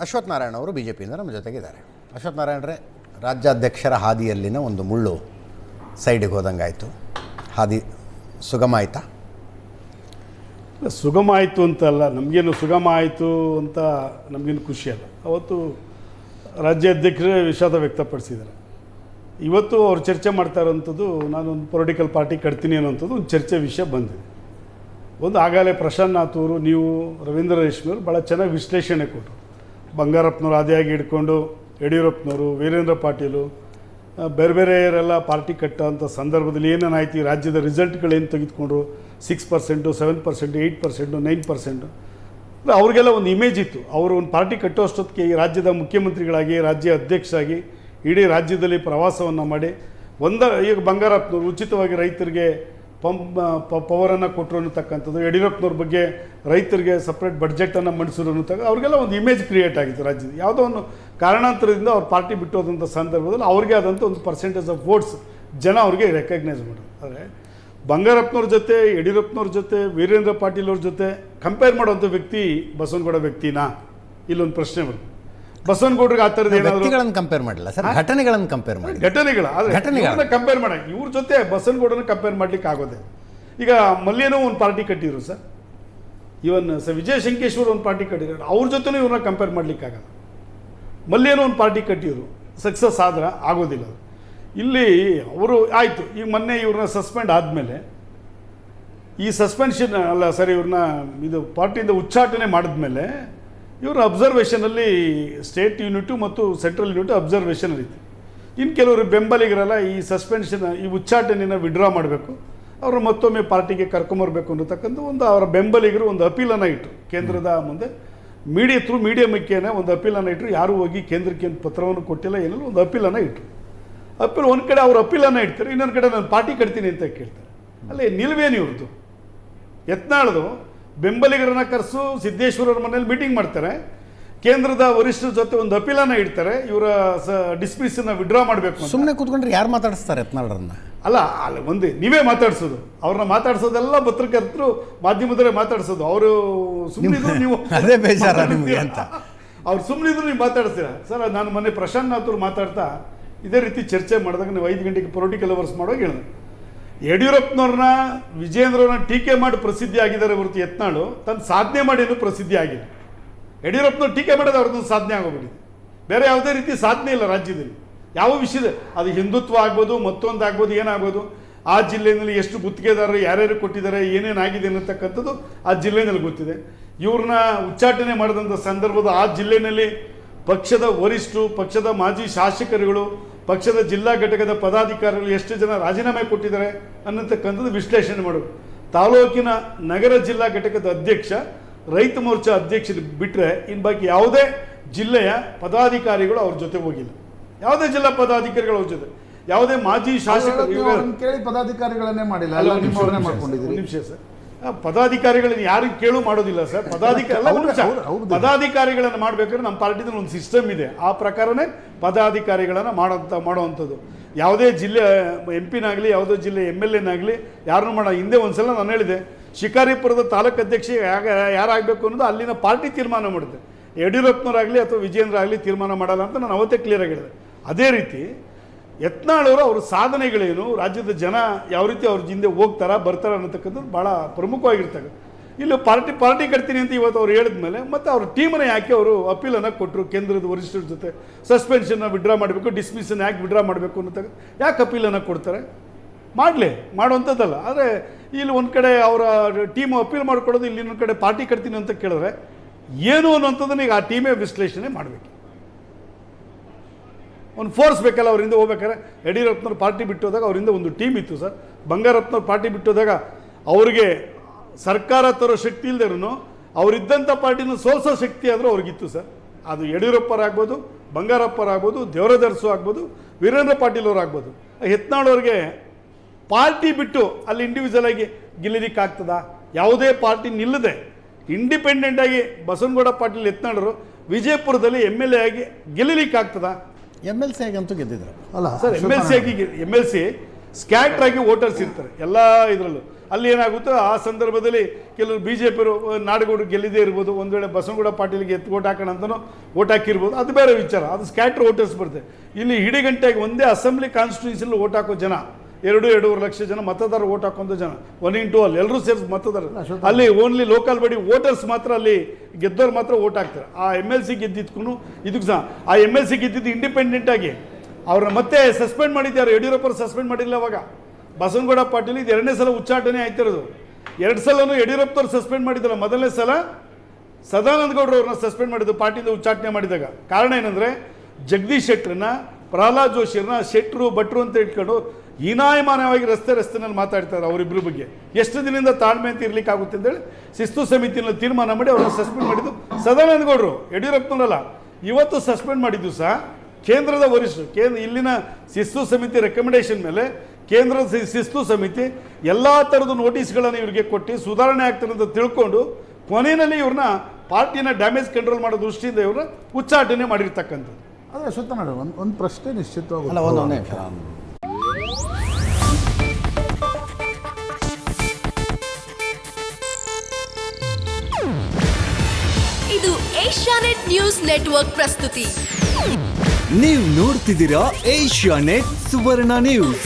ಅಶ್ವಥ್ ನಾರಾಯಣ ಅವರು B J ಪಿಯಿಂದ ನಮ್ಮ ಜೊತೆಗಿದ್ದಾರೆ ಅಶ್ವಥ್ ನಾರಾಯಣರೇ, ರಾಜ್ಯಾಧ್ಯಕ್ಷರ ಹಾದಿಯಲ್ಲಿನ ಒಂದು ಮುಳ್ಳು ಸೈಡಿಗೆ ಹೋದಂಗಾಯಿತು. ಹಾದಿ ಸುಗಮ ಆಯಿತಾ? ಸುಗಮ ಆಯಿತು ಅಂತಲ್ಲ, ನಮಗೇನು ಸುಗಮ ಆಯಿತು ಅಂತ ನಮಗೇನು ಖುಷಿ ಅಲ್ಲ. ಅವತ್ತು ರಾಜ್ಯಾಧ್ಯಕ್ಷರೇ ವಿಷಾದ ವ್ಯಕ್ತಪಡಿಸಿದ್ದಾರೆ. ಇವತ್ತು ಅವ್ರು ಚರ್ಚೆ ಮಾಡ್ತಾ ಇರೋಂಥದ್ದು, ನಾನೊಂದು ಪೊಲಿಟಿಕಲ್ ಪಾರ್ಟಿ ಕಟ್ತೀನಿ ಅನ್ನೋಂಥದ್ದು ಒಂದು ಚರ್ಚೆ ವಿಷಯ ಬಂದಿದೆ. ಒಂದು ಆಗಲೇ ಪ್ರಶಾಂತ್ ನಾಥ್ ನೀವು ರವೀಂದ್ರ ರೇಷ್ಮಿಯವರು ಭಾಳ ಚೆನ್ನಾಗಿ ವಿಶ್ಲೇಷಣೆ ಕೊಟ್ಟರು. ಬಂಗಾರಪ್ಪನವ್ರು ಆದಿಯಾಗಿ ಹಿಡ್ಕೊಂಡು ಯಡಿಯೂರಪ್ಪನವರು, ವೀರೇಂದ್ರ ಪಾಟೀಲು ಬೇರೆ ಬೇರೆಯವರೆಲ್ಲ ಪಾರ್ಟಿ ಕಟ್ಟೋಂಥ ಸಂದರ್ಭದಲ್ಲಿ ಏನೇನಾಯ್ತು ಈ ರಾಜ್ಯದ ರಿಸಲ್ಟ್ಗಳೇನು ತೆಗೆದುಕೊಂಡ್ರು? Six percent seven percent eight percent nine percent ಅಂದರೆ ಅವ್ರಿಗೆಲ್ಲ ಒಂದು ಇಮೇಜ್ ಇತ್ತು. ಅವರು ಒಂದು ಪಾರ್ಟಿ ಕಟ್ಟೋ ಅಷ್ಟೊತ್ತಿಗೆ ಈ ರಾಜ್ಯದ ಮುಖ್ಯಮಂತ್ರಿಗಳಾಗಿ, ರಾಜ್ಯ ಅಧ್ಯಕ್ಷರಾಗಿ ಇಡೀ ರಾಜ್ಯದಲ್ಲಿ ಪ್ರವಾಸವನ್ನು ಮಾಡಿ, ಒಂದ, ಈಗ ಬಂಗಾರಪ್ಪನವರು ಉಚಿತವಾಗಿ ರೈತರಿಗೆ ಪಂಪ್ ಪವರನ್ನು ಕೊಟ್ಟರು ಅನ್ನತಕ್ಕಂಥದ್ದು, ಯಡಿಯೂರಪ್ಪನವ್ರ ಬಗ್ಗೆ ರೈತರಿಗೆ ಸಪ್ರೇಟ್ ಬಡ್ಜೆಟನ್ನು ಮಂಡಿಸಿದ್ರು ಅನ್ನತಕ್ಕ ಅವ್ರಿಗೆಲ್ಲ ಒಂದು ಇಮೇಜ್ ಕ್ರಿಯೇಟ್ ಆಗಿತ್ತು ರಾಜ್ಯದ ಯಾವುದೋ ಒಂದು ಕಾರಣಾಂತರದಿಂದ ಅವ್ರ ಪಾರ್ಟಿ ಬಿಟ್ಟೋದಂಥ ಸಂದರ್ಭದಲ್ಲಿ ಅವ್ರಿಗೆ ಆದಂಥ ಒಂದು ಪರ್ಸೆಂಟೇಜ್ ಆಫ್ ವೋಟ್ಸ್ ಜನ ಅವ್ರಿಗೆ ರೆಕಗ್ನೈಸ್ ಮಾಡೋದು ಆದರೆ ಬಂಗಾರಪ್ಪನವ್ರ ಜೊತೆ, ಯಡಿಯೂರಪ್ಪನವ್ರ ಜೊತೆ, ವೀರೇಂದ್ರ ಪಾಟೀಲ್ ಜೊತೆ ಕಂಪೇರ್ ಮಾಡುವಂಥ ವ್ಯಕ್ತಿ ಬಸವನಗೌಡ ವ್ಯಕ್ತಿನಾ? ಇಲ್ಲೊಂದು ಪ್ರಶ್ನೆ ಬರುತ್ತೆ ಬಸವನಗೌಡ್ರಿಗೆ ಆ ಥರದ್ದು ವ್ಯಕ್ತಿಗಳನ್ನು ಕಂಪೇರ್ ಮಾಡಿಲ್ಲ ಸರ್ ಘಟನೆಗಳನ್ನು ಕಂಪೇರ್ ಮಾಡಿ ಘಟನೆಗಳ ಘಟನೆಗಳನ್ನ ಕಂಪೇರ್ ಮಾಡಕ್ಕೆ ಇವ್ರ ಜೊತೆ ಬಸವನಗೌಡನ ಕಂಪೇರ್ ಮಾಡ್ಲಿಕ್ಕೆ ಆಗೋದೆ ಈಗ ಮಲ್ಯನೂ ಒಂದು ಪಾರ್ಟಿ ಕಟ್ಟಿದ್ರು ಸರ್. ಇವನ್ ಸರ್ ವಿಜಯ ಶಂಕೇಶ್ವರ್ ಒಂದು ಪಾರ್ಟಿ ಕಟ್ಟಿದ್ರು ಅವ್ರ ಜೊತೆನೂ ಇವ್ರನ್ನ ಕಂಪೇರ್ ಮಾಡ್ಲಿಕ್ಕೆ ಆಗಲ್ಲ. ಮಲ್ಲೇನೋ ಒಂದು ಪಾರ್ಟಿ ಕಟ್ಟಿದ್ರು. ಸಕ್ಸಸ್ ಆದ್ರೆ ಆಗೋದಿಲ್ಲ ಇಲ್ಲಿ ಅವರು ಆಯಿತು ಈಗ ಮೊನ್ನೆ ಇವ್ರನ್ನ ಸಸ್ಪೆಂಡ್ ಆದಮೇಲೆ ಈ ಸಸ್ಪೆನ್ಷನ್ ಅಲ್ಲ ಸರ್ ಇವ್ರನ್ನ ಇದು ಪಾರ್ಟಿಯಿಂದ ಉಚ್ಚಾಟನೆ ಮಾಡಿದ್ಮೇಲೆ ಇವ್ರ ಅಬ್ಸರ್ವೇಷನಲ್ಲಿ ಸ್ಟೇಟ್ ಯೂನಿಟು ಮತ್ತು ಸೆಂಟ್ರಲ್ ಯೂನಿಟ್ ಅಬ್ಸರ್ವೇಷನ್ ಇತ್ತು. ಇನ್ನು ಕೆಲವರು ಬೆಂಬಲಿಗರಲ್ಲ, ಈ ಸಸ್ಪೆನ್ಷನ್ ಈ ಉಚ್ಚಾಟನೆಯನ್ನು ವಿಡ್ರಾ ಮಾಡಬೇಕು. ಅವರು ಮತ್ತೊಮ್ಮೆ ಪಾರ್ಟಿಗೆ ಕರ್ಕೊಂಬರ್ಬೇಕು ಅನ್ನತಕ್ಕಂಥ ಒಂದು ಅವರ ಬೆಂಬಲಿಗರು ಒಂದು ಅಪೀಲನ್ನು ಇಟ್ಟರು ಕೇಂದ್ರದ ಮುಂದೆ ಮೀಡಿಯಾ ಥ್ರೂ ಮೀಡಿಯಾ ಮುಖ್ಯನ ಒಂದು ಅಪೀಲನ್ನು ಇಟ್ಟರು ಯಾರೂ ಹೋಗಿ ಕೇಂದ್ರಕ್ಕೆ ಏನು ಪತ್ರವನ್ನು ಕೊಟ್ಟಿಲ್ಲ, ಏನಿಲ್ಲ, ಒಂದು ಅಪೀಲನ್ನು ಇಟ್ಟರು ಅಪೀಲ್ ಒಂದು ಕಡೆ ಅವ್ರು ಅಪೀಲನ್ನು ಇಡ್ತಾರೆ, ಇನ್ನೊಂದು ಕಡೆ ನಾನು ಪಾರ್ಟಿ ಕಟ್ತೀನಿ ಅಂತ ಕೇಳ್ತಾರೆ. ಅಲ್ಲೇ ನಿಲ್ವೇನು ಇವ್ರದ್ದು ಯತ್ನಾಳ್ದು ಬೆಂಬಲಿಗರನ್ನ ಕರೆಸು ಸಿದ್ದೇಶ್ವರರ ಮನೇಲಿ ಮೀಟಿಂಗ್ ಮಾಡ್ತಾರೆ. ಕೇಂದ್ರದ ವರಿಷ್ಠರ ಜೊತೆ ಒಂದು ಅಪೀಲನ್ನ ಇಡ್ತಾರೆ. ಇವರ ಸ ಡಿಸ್ಮಿಸನ್ನ ವಿಡ್ರಾ ಮಾಡಬೇಕು ಸುಮ್ಮನೆ ಕೂತ್ಕೊಂಡ್ರೆ ಯಾರು ಮಾತಾಡಿಸ್ತಾರೆ ಯತ್ನಾಳ್ರನ್ನ? ಅಲ್ಲ ಅಲ್ಲಿ ಒಂದೇ ನೀವೇ ಮಾತಾಡಿಸೋದು. ಅವ್ರನ್ನ ಮಾತಾಡಿಸೋದೆಲ್ಲ ಪತ್ರಕರ್ತರು ಮಾಧ್ಯಮದವರೇ ಮಾತಾಡಿಸೋದು. ಅವರು ಸುಮ್ಮನಿದ್ರು ನೀವು ಅದೇ ಬೇಜಾರ ನಿಮಗೆ ಅಂತ. ಅವ್ರು ಸುಮ್ಮನಿದ್ರು ನೀವು ಮಾತಾಡ್ತೀರಾ ಸರ್ ನಾನು ಮೊನ್ನೆ ಪ್ರಶಾಂತ್ ನಾಥ್ ಅವ್ರು ಮಾತಾಡ್ತಾ ಇದೇ ರೀತಿ ಚರ್ಚೆ ಮಾಡಿದಾಗ ನೀವು ಐದು ಗಂಟೆಗೆ ಪೊಲಿಟಿಕಲ್ ಅವರ್ಸ್ ಮಾಡುವಾಗ ಹೇಳಿದೆ ಯಡಿಯೂರಪ್ಪನವ್ರನ್ನ ವಿಜೇಂದ್ರವ್ರನ್ನ ಟೀಕೆ ಮಾಡಿ ಪ್ರಸಿದ್ಧಿ ಆಗಿದ್ದಾರೆ ಹೊರತು ಯತ್ನಾಳು, ತನ್ನ ಸಾಧನೆ ಮಾಡಿ ಏನು ಪ್ರಸಿದ್ಧಿ ಆಗಿಲ್ಲ. ಯಡಿಯೂರಪ್ಪನವ್ರು ಟೀಕೆ ಮಾಡೋದು ಅವ್ರದ್ದು ಸಾಧನೆ ಆಗೋಗ್ಬಿಟ್ಟಿದೆ. ಬೇರೆ ಯಾವುದೇ ರೀತಿ ಸಾಧನೆ ಇಲ್ಲ ರಾಜ್ಯದಲ್ಲಿ. ಯಾವ ವಿಷಯದ, ಅದು ಹಿಂದುತ್ವ ಆಗ್ಬೋದು, ಮತ್ತೊಂದು ಆಗ್ಬೋದು, ಏನಾಗ್ಬೋದು, ಆ ಜಿಲ್ಲೆಯಲ್ಲಿ ಎಷ್ಟು ಗುತ್ತಿಗೆದಾರರು, ಯಾರ್ಯಾರು ಕೊಟ್ಟಿದ್ದಾರೆ ಏನೇನಾಗಿದೆ ಅನ್ನತಕ್ಕಂಥದ್ದು ಆ ಜಿಲ್ಲೆಯಲ್ಲಿ ಗೊತ್ತಿದೆ. ಇವ್ರನ್ನ ಉಚ್ಚಾಟನೆ ಮಾಡಿದಂಥ ಸಂದರ್ಭದ ಆ ಜಿಲ್ಲೆಯಲ್ಲಿ ಪಕ್ಷದ ವರಿಷ್ಠರು, ಪಕ್ಷದ ಮಾಜಿ ಶಾಸಕರುಗಳು ಪಕ್ಷದ ಜಿಲ್ಲಾ ಘಟಕದ ಪದಾಧಿಕಾರಿಗಳು ಎಷ್ಟು ಜನ ರಾಜೀನಾಮೆ ಕೊಟ್ಟಿದ್ದಾರೆ ಅನ್ನತಕ್ಕಂಥದ್ದು ವಿಶ್ಲೇಷಣೆ ಮಾಡೋದು ತಾಲೂಕಿನ ನಗರ ಜಿಲ್ಲಾ ಘಟಕದ ಅಧ್ಯಕ್ಷ ರೈತ ಮೋರ್ಚಾ ಅಧ್ಯಕ್ಷರು ಬಿಟ್ಟರೆ ಇನ್ನು ಬಾಕಿ ಯಾವುದೇ ಜಿಲ್ಲೆಯ ಪದಾಧಿಕಾರಿಗಳು ಅವ್ರ ಜೊತೆ ಹೋಗಿಲ್ಲ. ಯಾವುದೇ ಜಿಲ್ಲಾ ಪದಾಧಿಕಾರಿಗಳು ಅವ್ರ ಜೊತೆ. ಯಾವುದೇ ಮಾಜಿ ಶಾಸಕರು ಕೇಳಿ ಪದಾಧಿಕಾರಿಗಳನ್ನೇ ಮಾಡಿಲ್ಲ. ನಿಮಿಷ, ಸರ್. ಪದಾಧಿಕಾರಿಗಳನ್ನ ಯಾರಿಗೂ ಕೇಳು ಮಾಡೋದಿಲ್ಲ ಸರ್. ಪದಾಧಿಕಾರಿ ಪದಾಧಿಕಾರಿಗಳನ್ನು ಮಾಡಬೇಕಾದ್ರೆ ನಮ್ಮ ಪಾರ್ಟಿದಲ್ಲಿ ಒಂದು ಸಿಸ್ಟಮ್ ಇದೆ. ಆ ಪ್ರಕಾರನೇ ಪದಾಧಿಕಾರಿಗಳನ್ನು ಮಾಡೋಂಥ ಮಾಡುವಂಥದ್ದು. ಯಾವುದೇ ಜಿಲ್ಲೆ ಎಂ ಪಿನಾಗಲಿ ಯಾವುದೇ ಜಿಲ್ಲೆ ಎಂ ಎಲ್ ಎನಾಗಲಿ ಯಾರನ್ನೂ ಮಾಡೋ ಹಿಂದೆ ಒಂದ್ಸಲ ನಾನು ಹೇಳಿದೆ ಶಿಕಾರಿಪುರದ ತಾಲೂಕು ಅಧ್ಯಕ್ಷ ಯಾರಾಗಬೇಕು ಅನ್ನೋದು ಅಲ್ಲಿನ ಪಾರ್ಟಿ ತೀರ್ಮಾನ ಮಾಡುತ್ತೆ ಯಡಿಯೂರಪ್ಪನವರಾಗಲಿ ಅಥವಾ ವಿಜೇಂದ್ರ ಆಗಲಿ ತೀರ್ಮಾನ ಮಾಡಲ್ಲ ಅಂತ ನಾನು ಅವತ್ತೇ ಕ್ಲಿಯರ್ ಆಗಿ ಹೇಳಿದೆ. ಅದೇ ರೀತಿ ಯತ್ನಾಳವರು ಅವ್ರ ಸಾಧನೆಗಳೇನು? ರಾಜ್ಯದ ಜನ ಯಾವ ರೀತಿ ಅವ್ರ ಹಿಂದೆ ಹೋಗ್ತಾರ, ಬರ್ತಾರ ಅನ್ನತಕ್ಕಂಥದ್ದು ಭಾಳ ಪ್ರಮುಖವಾಗಿರ್ತಕ್ಕ ಇಲ್ಲಿ ಪಾರ್ಟಿ ಪಾರ್ಟಿ ಕಟ್ತೀನಿ ಅಂತ ಇವತ್ತು ಅವ್ರು ಹೇಳಿದ್ಮೇಲೆ ಮತ್ತೆ ಅವ್ರ ಟೀಮನ್ನ ಯಾಕೆ ಅವರು ಅಪೀಲನ್ನು ಕೊಟ್ಟರು ಕೇಂದ್ರದ ವರಿಷ್ಠರ ಜೊತೆ ಸಸ್ಪೆನ್ಷನ್ನ ವಿಡ್ರಾ ಮಾಡಬೇಕು ಡಿಸ್ಮಿಸನ್ ಯಾಕೆ ವಿಡ್ರಾ ಮಾಡಬೇಕು ಅನ್ನತಕ್ಕ ಯಾಕೆ ಅಪೀಲನ್ನು ಕೊಡ್ತಾರೆ? ಮಾಡಲಿ, ಮಾಡುವಂಥದ್ದಲ್ಲ. ಆದರೆ ಇಲ್ಲಿ ಒಂದು ಕಡೆ ಅವರ ಟೀಮ್ ಅಪೀಲ್ ಮಾಡ್ಕೊಡೋದು, ಇಲ್ಲಿ ಇನ್ನೊಂದು ಕಡೆ ಪಾರ್ಟಿ ಕಟ್ತೀನಿ ಅಂತ ಕೇಳಿದ್ರೆ ಏನು ಅನ್ನೋಂಥದ್ದನ್ನ ಈಗ ಆ ಟೀಮೇ ವಿಶ್ಲೇಷಣೆ ಮಾಡಬೇಕು. ಒಂದು ಫೋರ್ಸ್ ಬೇಕಲ್ಲ ಅವರಿಂದ ಹೋಗ್ಬೇಕಾದ್ರೆ ಯಡಿಯೂರಪ್ಪನವ್ರು ಪಾರ್ಟಿ ಬಿಟ್ಟು ಹೋದಾಗ ಅವರಿಂದ ಒಂದು ಟೀಮ್ ಇತ್ತು ಸರ್. ಬಂಗಾರಪ್ಪನವ್ರು ಪಾರ್ಟಿ ಬಿಟ್ಟು ಹೋದಾಗ ಅವ್ರಿಗೆ ಸರ್ಕಾರ ತರೋ ಶಕ್ತಿ ಇಲ್ದೇನು ಅವರಿದ್ದಂಥ ಪಾರ್ಟಿನ ಸೋಲ್ಸೋ ಶಕ್ತಿ ಆದರೂ ಅವ್ರಿಗಿತ್ತು ಸರ್. ಅದು ಯಡಿಯೂರಪ್ಪರಾಗ್ಬೋದು, ಬಂಗಾರಪ್ಪರಾಗ್ಬೋದು, ದೇವರದರ್ಸು ಆಗ್ಬೋದು, ವೀರೇಂದ್ರ ಪಾಟೀಲ್ ಆಗ್ಬೋದು. ಹೆತ್ನಾಳವ್ರಿಗೆ ಪಾರ್ಟಿ ಬಿಟ್ಟು ಅಲ್ಲಿ ಇಂಡಿವಿಜುವಲ್ ಆಗಿ ಗೆಲ್ಲಲಿಕ್ಕಾಗ್ತದಾ? ಯಾವುದೇ ಪಾರ್ಟಿ ನಿಲ್ಲದೆ ಇಂಡಿಪೆಂಡೆಂಟ್ ಆಗಿ ಬಸವನಗೌಡ ಪಾಟೀಲ್ ಎತ್ನಾಳರು ವಿಜಯಪುರದಲ್ಲಿ ಎಂ ಎಲ್ ಎ ಆಗಿ ಗೆಲ್ಲಲಿಕ್ಕಾಗ್ತದಾ? ಎಂ ಎಲ್ ಸಿ ಆಗಂತೂ ಗೆದ್ದಿದ್ರು. ಅಲ್ಲ ಸರ್ ಎಂ ಎಲ್ ಸಿ ಆಗಿ ಎಂ ಎಲ್ ಸಿ ಸ್ಕ್ಯಾಟರ್ ಆಗಿ ವೋಟರ್ಸ್ ಇರ್ತಾರೆ. ಎಲ್ಲ ಇದರಲ್ಲೂ. ಅಲ್ಲಿ ಏನಾಗುತ್ತೋ? ಆ ಸಂದರ್ಭದಲ್ಲಿ ಕೆಲವರು ಬಿ ಜೆ ಪಿಯವರು ನಾಡಗೌಡರು ಗೆಲ್ಲಿದೆ ಇರ್ಬೋದು. ಒಂದು ವೇಳೆ ಬಸವನಗೌಡ ಪಾಟೀಲ್ಗೆ ಎತ್ತು ಓಟ್ ಹಾಕೋಣ ಅಂತಲೂ ಓಟ್ ಹಾಕಿರ್ಬೋದು. ಅದು ಬೇರೆ ವಿಚಾರ. ಅದು ಸ್ಕ್ಯಾಟರ್ ವೋಟರ್ಸ್ ಬರುತ್ತೆ. ಇಲ್ಲಿ ಹಿಡಿಗಂಟೆಗೆ ಒಂದೇ ಅಸೆಂಬ್ಲಿ ಕಾನ್ಸ್ಟಿಟ್ಯೂನ್ಸಿಲಿ ಓಟ್ ಹಾಕೋ ಜನ ಎರಡು ಎರಡೂವರೆ ಲಕ್ಷ ಜನ ಮತದಾರರು ಓಟ್ ಹಾಕೊಂತ ಜನ. ಒನ್ ಇನ್ ಟೂ ಅಲ್ಲಿ ಎಲ್ಲರೂ ಸೇರಿಸಿ ಮತದಾರರು. ಅಲ್ಲಿ ಓನ್ಲಿ ಲೋಕಲ್ ಬಡಿ ವೋಟರ್ಸ್ ಮಾತ್ರ ಅಲ್ಲಿ ಗೆದ್ದವ್ರು ಮಾತ್ರ ಓಟ್ ಹಾಕ್ತಾರೆ. ಆ ಎಂ ಎಲ್ ಸಿ ಗೆದ್ದಿದ್ಕು ಇದಕ್ಕೆ ಸಹ. ಆ ಎಂ ಎಲ್ ಸಿ ಗೆದ್ದಿದ್ದು ಇಂಡಿಪೆಂಡೆಂಟ್ ಆಗಿ ಅವ್ರನ್ನ ಮತ್ತೆ ಸಸ್ಪೆಂಡ್ ಮಾಡಿದ್ದಾರೆ ಯಡಿಯೂರಪ್ಪರು ಸಸ್ಪೆಂಡ್ ಮಾಡಿಲ್ಲ ಅವಾಗ. ಬಸವನಗೌಡ ಪಾಟೀಲ್ ಇದು ಎರಡನೇ ಸಲ ಉಚ್ಚಾಟನೆ ಆಯ್ತಿರೋದು. ಎರಡು ಸಲನೂ ಯಡಿಯೂರಪ್ಪವ್ರು ಸಸ್ಪೆಂಡ್ ಮಾಡಿದ್ದಲ್ಲ ಮೊದಲನೇ ಸಲ ಸದಾನಂದ ಗೌಡರು ಅವ್ರನ್ನ ಸಸ್ಪೆಂಡ್ ಮಾಡಿದ್ದು ಪಾರ್ಟಿಯಿಂದ ಉಚ್ಚಾಟನೆ ಮಾಡಿದಾಗ. ಕಾರಣ ಏನಂದ್ರೆ ಜಗದೀಶ್ ಶೆಟ್ಟರನ್ನ ಪ್ರಹ್ಲಾದ್ ಜೋಶಿಯರನ್ನ ಶೆಟ್ರು, ಭಟ್ರು ಅಂತ ಇಟ್ಕೊಂಡು ಹೀನಾಯಮಾನವಾಗಿ ರಸ್ತೆ ರಸ್ತೆನಲ್ಲಿ ಮಾತಾಡ್ತಾರೆ ಅವರಿಬ್ಬರ ಬಗ್ಗೆ. ಎಷ್ಟು ದಿನದಿಂದ ತಾಳ್ಮೆ ಅಂತ ಇರ್ಲಿಕ್ಕೆ ಆಗುತ್ತೆ ಅಂತೇಳಿ ಶಿಸ್ತು ಸಮಿತಿಯಲ್ಲಿ ತೀರ್ಮಾನ ಮಾಡಿ ಅವ್ರನ್ನ ಸಸ್ಪೆಂಡ್ ಮಾಡಿದ್ದು ಸದಾನಂದ ಗೌಡರು ಯಡಿಯೂರಪ್ಪನಲ್ಲ ಇವತ್ತು ಸಸ್ಪೆಂಡ್ ಮಾಡಿದ್ದು ಸಹ ಕೇಂದ್ರದ ವರಿಷ್ಠರು. ಕೇಂದ್ರ ಇಲ್ಲಿನ ಶಿಸ್ತು ಸಮಿತಿ ರೆಕಮೆಂಡೇಶನ್ ಮೇಲೆ ಕೇಂದ್ರದ ಶಿಸ್ತು ಸಮಿತಿ ಎಲ್ಲ ಥರದ ನೋಟಿಸ್ಗಳನ್ನು ಇವರಿಗೆ ಕೊಟ್ಟು ಸುಧಾರಣೆ ಆಗ್ತಾರೆ ಅಂತ ತಿಳ್ಕೊಂಡು ಕೊನೆಯಲ್ಲಿ ಇವ್ರನ್ನ ಪಾರ್ಟಿನ ಡ್ಯಾಮೇಜ್ ಕಂಟ್ರೋಲ್ ಮಾಡೋ ದೃಷ್ಟಿಯಿಂದ ಇವ್ರನ್ನ ಉಚ್ಚಾಟನೆ ಮಾಡಿರ್ತಕ್ಕಂಥದ್ದು. ಅದೇ ಸುತ್ತ ನಾರಾಯಣ ಒಂದು ಒಂದು ಪ್ರಶ್ನೆ ನಿಶ್ಚಿತವಾಗಿ ಅಲ್ಲ ಒಂದು ನಿಮಿಷ. ಇದು ಏಷ್ಯಾನೆಟ್ ನ್ಯೂಸ್ ನೆಟ್ವರ್ಕ್ ಪ್ರಸ್ತುತಿ. ನೀವು ನೋಡ್ತಿದ್ದೀರಾ ಏಷ್ಯಾ ನೆಟ್ ಸುವರ್ಣ ನ್ಯೂಸ್.